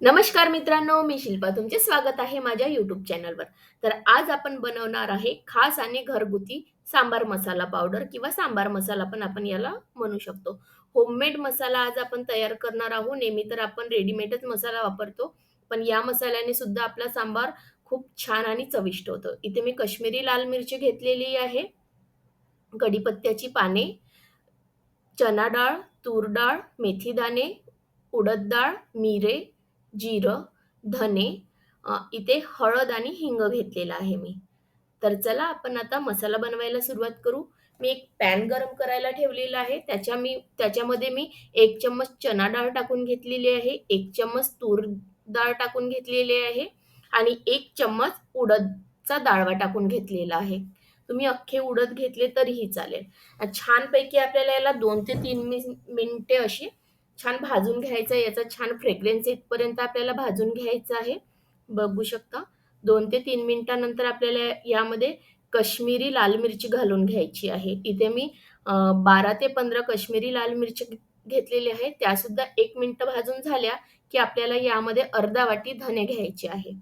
नमस्कार मित्रांनो मी शिल्पा. तुमचे स्वागत आहे माझ्या युट्यूब चॅनलवर तर आज आपण बनवणार आहे खास आणि घरगुती सांबार मसाला पावडर किंवा सांबार मसाला पण आपण याला म्हणू शकतो. होममेड मसाला आज आपण तयार करणार आहोत. नेहमी तर आपण रेडीमेडच मसाला वापरतो पण या मसाल्याने सुद्धा आपला सांबार खूप छान आणि चविष्ट होतो. इथे मी कश्मीरी लाल मिरची घेतलेली आहे कढीपत्त्याची पाने चना डाळ तूर डाळ मेथी दाणे उडद डाळ मिरे जिरं धने इथे हळद आणि हिंग घेतलेला आहे मी. तर चला आपण आता मसाला बनवायला सुरुवात करू. मी एक पॅन गरम करायला ठेवलेला आहे. त्याच्या मी त्याच्यामध्ये मी एक चम्मच चना डाळ टाकून घेतलेली आहे एक चम्मच तूर डाळ टाकून घेतलेली आहे आणि एक चम्मच उडदचा डाळवा टाकून घेतलेला आहे. तुम्ही अख्खे उडद घेतले तरीही चालेल. छानपैकी आपल्याला याला दोन ते तीन मिनिटे अशी छान भाजून घ्यायचं आहे याचा छान फ्रेग्रन्स इथपर्यंत आपल्याला भाजून घ्यायचं आहे. बघू शकता दोन ते तीन मिनिटानंतर आपल्याला यामध्ये कश्मीरी लाल मिरची घालून घ्यायची आहे. इथे मी बारा ते पंधरा कश्मीरी लाल मिरची घेतलेली आहे. त्यासुद्धा एक मिनटं भाजून झाल्या की आपल्याला यामध्ये अर्धा वाटी धने घ्यायचे आहे.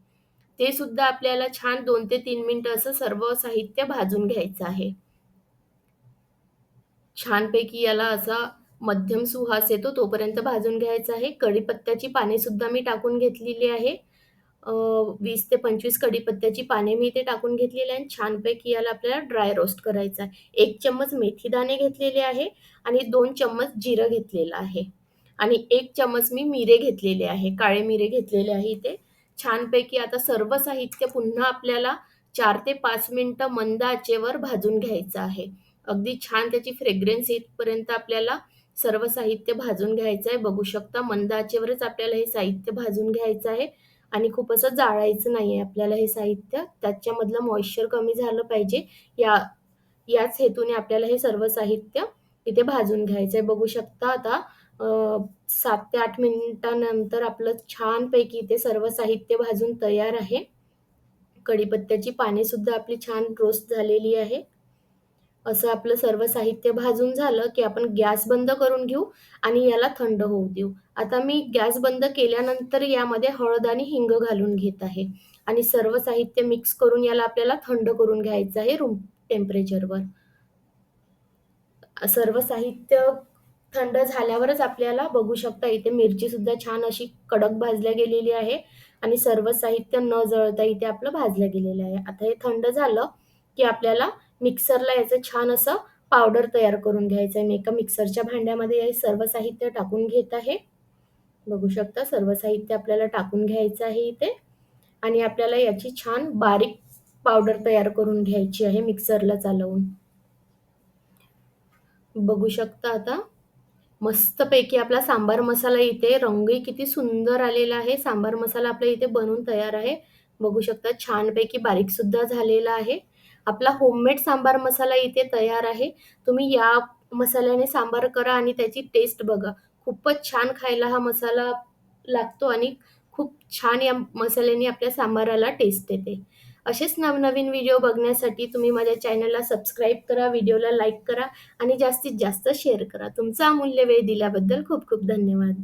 ते सुद्धा आपल्याला छान दोन ते तीन मिनिटं असं सर्व साहित्य भाजून घ्यायचं आहे. छानपैकी याला असा मध्यम सुहास येतो तोपर्यंत भाजून घ्यायचा आहे. कढीपत्त्याची पाने सुद्धा मी टाकून घेतलेली आहे. वीस ते पंचवीस कढीपत्त्याची पाने मी इथे टाकून घेतलेली आहे छानपैकी याला आपल्याला ड्राय रोस्ट करायचा आहे. एक चम्मच मेथी दाणे घेतलेले आहे आणि दोन चम्मच जिरं घेतलेलं आहे. आणि एक चम्मच मी मिरे घेतलेले आहे. काळे मिरे घेतलेले आहे इथे. छानपैकी आता सर्व साहित्य पुन्हा आपल्याला चार ते पाच मिनटं मंद आचेवर भाजून घ्यायचं आहे. अगदी छान त्याची फ्रेग्रन्स येतपर्यंत आपल्याला सर्व साहित्य भाजून घ्यायचं आहे बघू शकता मंद आचेवरच आपल्याला हे साहित्य भाजून घ्यायचं आहे. आणि खूप असं जाळायचं नाही आहे आपल्याला हे साहित्य. त्याच्यामधलं मॉइश्चर कमी झालं पाहिजे. या याच हेतूने आपल्याला हे सर्व साहित्य इथे भाजून घ्यायचं आहे बघू शकता आता सात ते आठ मिनिटानंतर आपलं छानपैकी इथे सर्व साहित्य भाजून तयार आहे. कढीपत्त्याची पाने सुद्धा आपली छान रोस्ट झालेली आहे. असं आपलं सर्व साहित्य भाजून झालं की आपण गॅस बंद करून घेऊ आणि याला थंड होऊ देऊ. आता मी गॅस बंद केल्यानंतर यामध्ये हळद आणि हिंग घालून घेत आहे. आणि सर्व साहित्य मिक्स करून याला आपल्याला थंड करून घ्यायचं आहे रूम टेम्परेचरवर. सर्व साहित्य थंड झाल्यावरच आपल्याला बघू शकता इथे मिरची सुद्धा छान अशी कडक भाजल्या गेलेली आहे. आणि सर्व साहित्य न जळता इथे आपलं भाजलं गेलेलं आहे. आता हे थंड झालं की आपल्याला मिक्सरला याचं छान असं पावडर तयार करून घ्यायचं आहे मी एका मिक्सरच्या भांड्यामध्ये हे सर्व साहित्य टाकून घेत आहे. बघू शकता सर्व साहित्य आपल्याला टाकून घ्यायचं आहे इथे. आणि आपल्याला याची छान बारीक पावडर तयार करून घ्यायची आहे मिक्सरला चालवून. बघू शकता आता मस्तपैकी आपला सांबार मसाला इथे रंगही किती सुंदर आलेला आहे. सांबार मसाला आपल्या इथे बनवून तयार आहे. बघू शकता छानपैकी बारीक सुद्धा झालेला आहे. आपला होममेड सांबार मसाला इथे तयार आहे. तुम्ही या मसाल्याने सांबार करा आणि त्याची टेस्ट बघा. खूपच छान खायला हा मसाला लागतो आणि खूप छान या मसाल्याने आपल्या सांबाराला टेस्ट येते. असेच नवनवीन व्हिडिओ बघण्यासाठी तुम्ही माझ्या चॅनलला सबस्क्राईब करा व्हिडिओला लाईक करा आणि जास्तीत जास्त शेअर करा. तुमचा अमूल्य वेळ दिल्याबद्दल खूप खूप धन्यवाद.